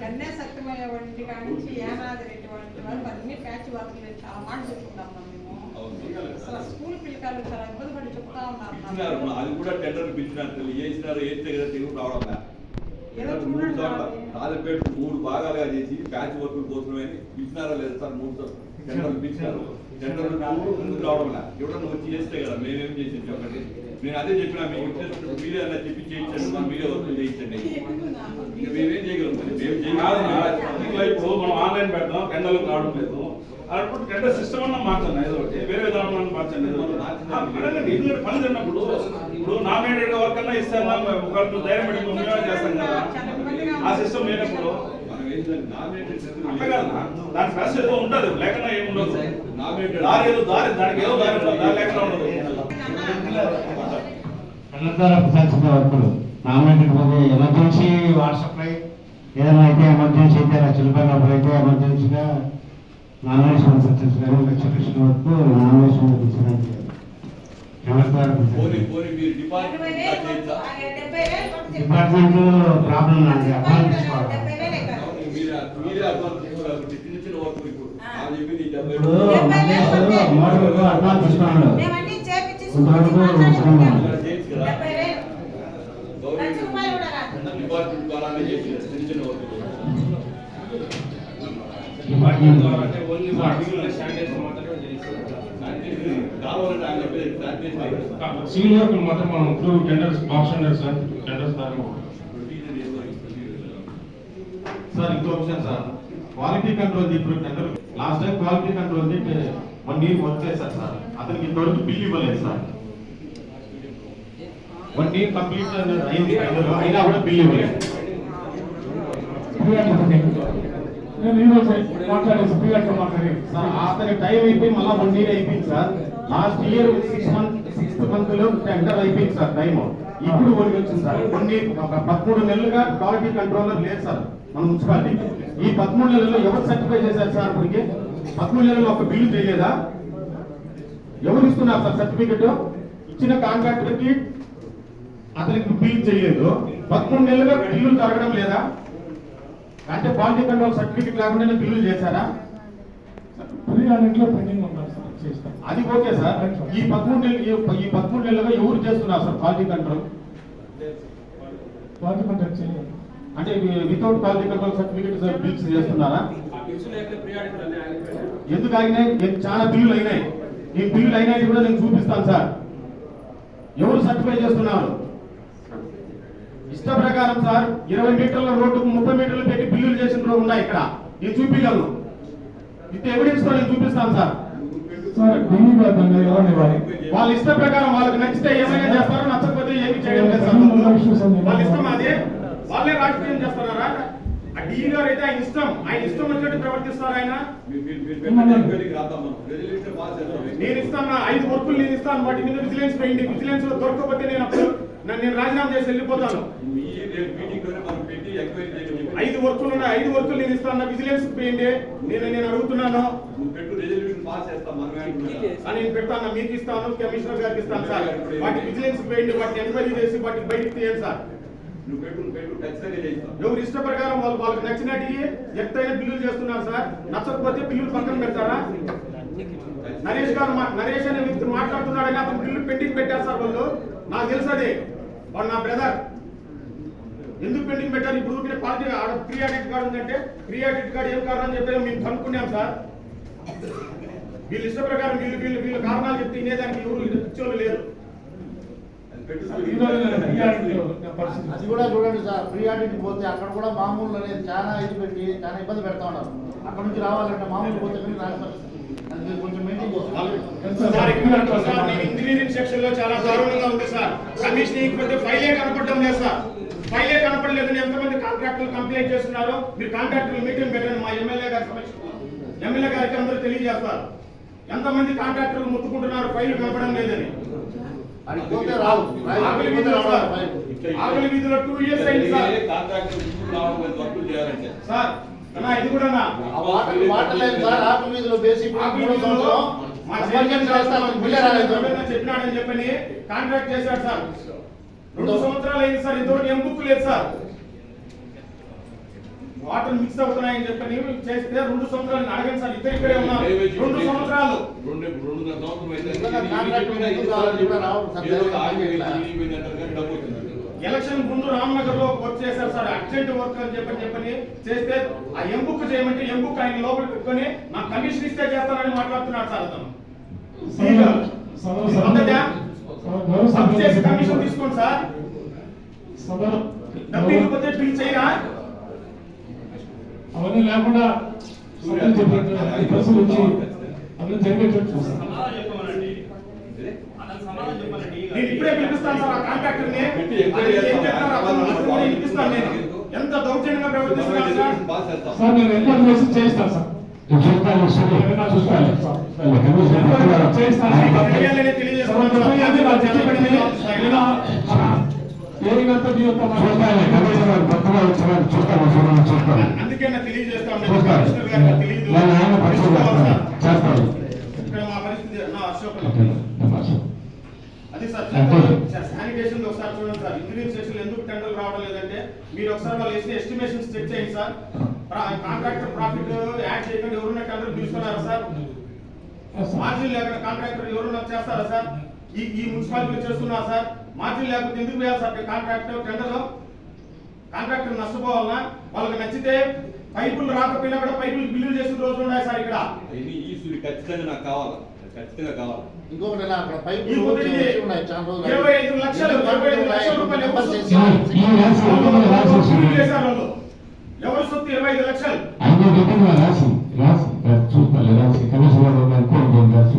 గన్నే సత్యమయ్య వంటి కాడి నుంచి ఏనాది రెడ్డి వంటి వరకు అన్ని ప్యాచ్ వర్క్లు చాలా మాట చెప్పుకుంటాం మేము. అసలు స్కూల్ పిల్లకాయలు చాలా ఇబ్బంది పడి చెప్తా ఉన్నారు. అది కూడా టెండర్ తెలియదు. వేసినారు వేస్తే కదా తెలుగు రావడం. రాజపేట మూడు భాగాలుగా చేసి ప్యాచ్ వర్క్ కోసమే పిలిచినారా లేదు సార్ మూడు టెండర్లు పిలిచినారు. టెండర్లు మూడు ముందుకు రావడం లే. ఎవడన్నా వచ్చి చేస్తే కదా మేమేం చేసేది చెప్పండి. నేను అదే చెప్పినా మీకు వచ్చేటప్పుడు మీరే అలా చెప్పి చేయించండి మీరే వర్క్ చేయించండి. మేమేం ఇప్పుడు మనం ఆన్లైన్ పెడతాం టెండర్లకు రావడం లేదు. అప్పుడు టెండర్ సిస్టమ్ అన్నా మార్చండి ఏదో ఒకటి. వేరే విధానం మార్చండి అడగండి, ఎందుకంటే పని జరిగినప్పుడు ఇప్పుడు నామినేటెడ్ వర్క్ అన్నా ఇస్తాను ఒకరికి ధైర్యం పెట్టి మేమే చేస్తాం కదా. ఆ సిస్టమ్ లేనప్పుడు దాని ఏదో ఉంటుంది. లేకుండా ఏముండదు దారి ఏదో దారి దానికి ఏదో దారి ఉంటుంది, దారి లేకుండా ఉండదు. కళ్ళద్వారా ప్రశాసించే వర్కులు నామినేటెడ్ పోతే ఎమర్జెన్సీ వాటర్ సప్లై ఏదైనా అయితే ఎమర్జెన్సీ అయితే రచ్చలపైనప్పుడు అయితే ఎమర్జెన్సీగా నామినేషన్ సక్సెస్ కానీ ఎక్స్క్యూషన్ వరకు నామినేషన్ మీరు డిపార్ట్మెంట్ ప్రాబ్లం నాది అర్థం అవును, మీరే మీరే సివిల్ వర్క్ మాత్రం మనం through tenders box tenders sir tenders ద్వారా సార్ ఇంకో విషయం సార్ క్వాలిటీ కంట్రోల్ ఇప్పుడు tender last time quality control one year work చేశారు సార్ అతనికి ఇంతవరకు బిల్ ఇవ్వలేదు సార్ వన్ ఇయర్ కంప్లీట్ అయింది అయినా కూడా బిల్ ఇవ్వలేదు అతని టైం అయిపోయి మళ్ళీ వన్ ఇయర్ అయిపోయింది sir. Last year six month sixth మంత్లో టెండర్ అయిపోయింది సార్ టైం ఇప్పుడు వరకు వచ్చింది సార్. కొన్ని ఒక పదమూడు నెలలుగా క్వాలిటీ కంట్రోలర్ లేదు సార్ మన మున్సిపాలిటీ. ఈ పదమూడు నెలల్లో ఎవరు సర్టిఫై చేశారు సార్ ఇప్పటికి? పదమూడు నెలల్లో ఒక బిల్లు చేయలేదా? ఎవరు ఇస్తున్నారు సార్ సర్టిఫికెట్ ఇచ్చిన కాంట్రాక్టర్కి అతనికి బిల్ చేయలేదు. పదమూడు నెలలుగా బిల్లు జరగడం లేదా? అంటే క్వాలిటీ కంట్రోల్ సర్టిఫికెట్ లేకుండానే బిల్లులు చేశారా? ప్రియానిట్లో పెండింగ్ ఉన్నారు సార్ చేస్తాం. అది ఓకే సార్. ఈ పదమూడు నెలలు ఈ- పదమూడు నెలలుగా ఎవరు చేస్తున్నారు సార్ క్వాలిటీ కంట్రోల్ చేయాలి అంటే without quality control certificate bills చేస్తున్నారా? ఎందుకు ఆగినాయి? చాలా బిల్లులు అయినాయి. ఈ బిల్లులు అయినాయి కూడా నేను చూపిస్తాను సార్. ఎవరు సర్టిఫై చేస్తున్నారు? ఇష్ట ప్రకారం సార్ ఇరవై మీటర్ల రోడ్డుకు ముప్పై మీటర్లు ఉన్నాయి ఇక్కడ నేను చూపించగలను విత్ ఎవిడెన్స్తో నేను చూపిస్తాను సార్ వాళ్ళ ఇష్ట ప్రకారం వాళ్ళకి నచ్చితే ఏమైనా చేస్తారు నచ్చకపోతే ఏమి చేయడం లేదు సార్ వాళ్ళు. ఇష్టం అది వాళ్ళే రాజకీయం చేస్తున్నారా ఆ డీ గారు అయితే ఆయన ఇష్టం ఆయన ఇష్టం వచ్చినట్టు ప్రవర్తిస్తారు ఆయన నేను ఇస్తాను ఐదు వర్కులు నేను ఇస్తాను వాటి మీద విజిలెన్స్ వేయండి విజిలెన్స్లో దొరకకపోతే నేను అప్పుడు నేను రాజీనామా చేసి వెళ్ళిపోతాను ఐదు వర్కులు ఉన్నాయి. ఐదు వర్కులు నేను ఇస్తాను విజిలెన్స్ వేయండి నేను నేను అడుగుతున్నాను. నువ్వు పెట్టు రెజల్యూషన్ పాస్ చేస్తాం మనమే అంటున్నాం. అని నేను పెడతాను మీకు ఇస్తాను కమిషనర్ గారికి ఇస్తాను సార్. వాటి విజిలెన్స్ వేయండి వాటిని ఎంక్వైరీ చేసి వాటిని బయటికి తీయండి సార్. నువ్వు పెట్టు నువ్వు పెట్టు ఖచ్చితంగా చేయిస్తాం. ఎవరు ఇష్ట ప్రకారం వాళ్ళు వాళ్ళకి నచ్చినట్టు ఎత్తైన బిల్లులు చేస్తున్నారు సార్. నచ్చకపోతే బిల్లులు పక్కన పెడతారా? నరేష్ గారు మా- నరేష్ అనే వ్యక్తి మాట్లాడుతున్నాడని అతను బిల్లు పెండింగ్ పెట్టారు సార్ వాళ్ళు. నాకు తెలుసు అది. వాడు నా బ్రదర్. ఎందుకు పెండింగ్ పెట్టారు? ఇప్పుడు ఊరికే పార్టీ ఆడ ప్రీ ఆడిట్ కార్డు ఉందంటే ప్రీ ఆడిట్ కార్డు ఏం కారణం అని చెప్పి మేము కనుక్కున్నాం సార్. వీళ్ళ ఇష్ట ప్రకారం వీళ్ళు వీళ్ళు వీళ్ళ కారణాలు చెప్తే వినేదానికి ఎవరు ఇచ్చోళ్ళు లేరు. అది కూడా చూడండి సార్ ఫ్రీ ఆడిట్ పోతే అక్కడ కూడా మామూలు అనేది చాలా ఇది పెట్టి చాలా ఇబ్బంది పెడతా ఉన్నారు. అక్కడ నుంచి రావాలంటే మామూలు పోతే కానీ రాని ఇంజనీరింగ్ సెక్షన్లో చాలా దారుణంగా ఉంది సార్. కమిషనింగ్ పోతే ఫైలే కనపడడం లేదు సార్. ఫైలే కనపడలేదని ఎంతమంది కాంట్రాక్టర్లు కంప్లైంట్ చేస్తున్నారు మీరు కాంట్రాక్టర్లు మీటింగ్ పెట్టండి మా ఎమ్మెల్యే గారి సమక్షంలో. ఎమ్మెల్యే గారికి అందరూ తెలియజేస్తారు. ఎంతమంది కాంట్రాక్టర్లు ముట్టుకుంటున్నారు ఫైల్ కనపడడం లేదని. అడిగి పోతే రావు. ఆకలి వీధిలో టూ ఇయర్స్ అయింది సార్. కాంట్రాక్ట్ ముందుకు రావడం లేదు, వర్కులు చేయాలంటే? సార్ అన్నా ఇది కూడా ఆకుల వీధిలో మా చెప్పినాడని చెప్పని కాంట్రాక్ట్ చేశాడు సార్. రెండు సంవత్సరాలు అయింది సార్ ఇంతవరకు ఏం బుక్ లేదు సార్. వాటర్ మిక్స్ అవుతున్నాయని చెప్పని చేస్తే రెండు సంవత్సరాలు అడగండి సార్ ఇద్దరు ఇక్కడే ఉన్నారు. రెండు సంవత్సరాలు. ఎలక్షన్ ముందు రామ్నగర్లో వర్క్ చేశారు సార్ అర్జెంట్ వర్క్ అని చెప్పని చెప్పని చేస్తే ఆ ఎంబుక్ చేయమంటే ఎంబుక్ ఆయన లోపల పెట్టుకొని నా కమిషన్ ఇస్తే చేస్తానని మాట్లాడుతున్నాడు సార్ అతను. చేసి కమిషన్ తీసుకోండి సార్. డబ్బు ఇవ్వకపోతే బిల్ చేయరా? అవన్నీ లేకుండా బస్సులు వచ్చి అవన్నీ జరిగేటట్టు నేను ఇప్పుడే పిలిపిస్తాను సార్ ఆ కాంట్రాక్టర్ని ఎంత దౌర్జన్యంగా ప్రవర్తిస్తున్నారు సార్? నేను సార్ చూస్తాను సార్. అది అందుకే తెలియదు అది సార్ శానిటేషన్ ఒకసారి చూడండి సార్ ఇంజనీరింగ్ సెక్షన్ ఎందుకు టెండర్ రావడం లేదంటే మీరు ఒకసారి వాళ్ళు వేసిన ఎస్టిమేషన్స్ చెక్ చేయండి సార్ కాంట్రాక్టర్ ప్రాఫిట్ యాడ్ చేయకుండా ఎవరున్నా టెండర్ తీసుకున్నారా సార్ మార్జిన్ లేకుండా కాంట్రాక్టర్ ఎవరున్నా చేస్తారా సార్ ఈ ఈ మున్సిపాలిటీ చేస్తున్నా సార్ మార్జిన్ లేకపోతే ఎందుకు వేయాలి సార్ కాంట్రాక్టర్ టెండర్ కాంట్రాక్టర్ నష్టపోవాలన్నా వాళ్ళకి నచ్చితే పైపులు రాకపోయినా కూడా పైపులు బిల్లులు చేసిన రోజులు ఉన్నాయి సార్ ఇక్కడ ఇది ఈ ఖచ్చితంగా నాకు కావాలి ఖచ్చితంగా కావాలి ఇంకొకటి అక్కడ పైపు ఈ పొద్దు ఇది ఉన్నాయి చాలా రోజులు ఇరవై ఐదు లక్షలు ఇరవై ఐదు లక్షల రూపాయలు ఎవరు చేశారు వాళ్ళు. ఎవరు సొత్తు ఇరవై ఐదు లక్షలు? రాసి రాసి చూస్తాను రాసి. కమిషనర్ అనుకోండి రాసి?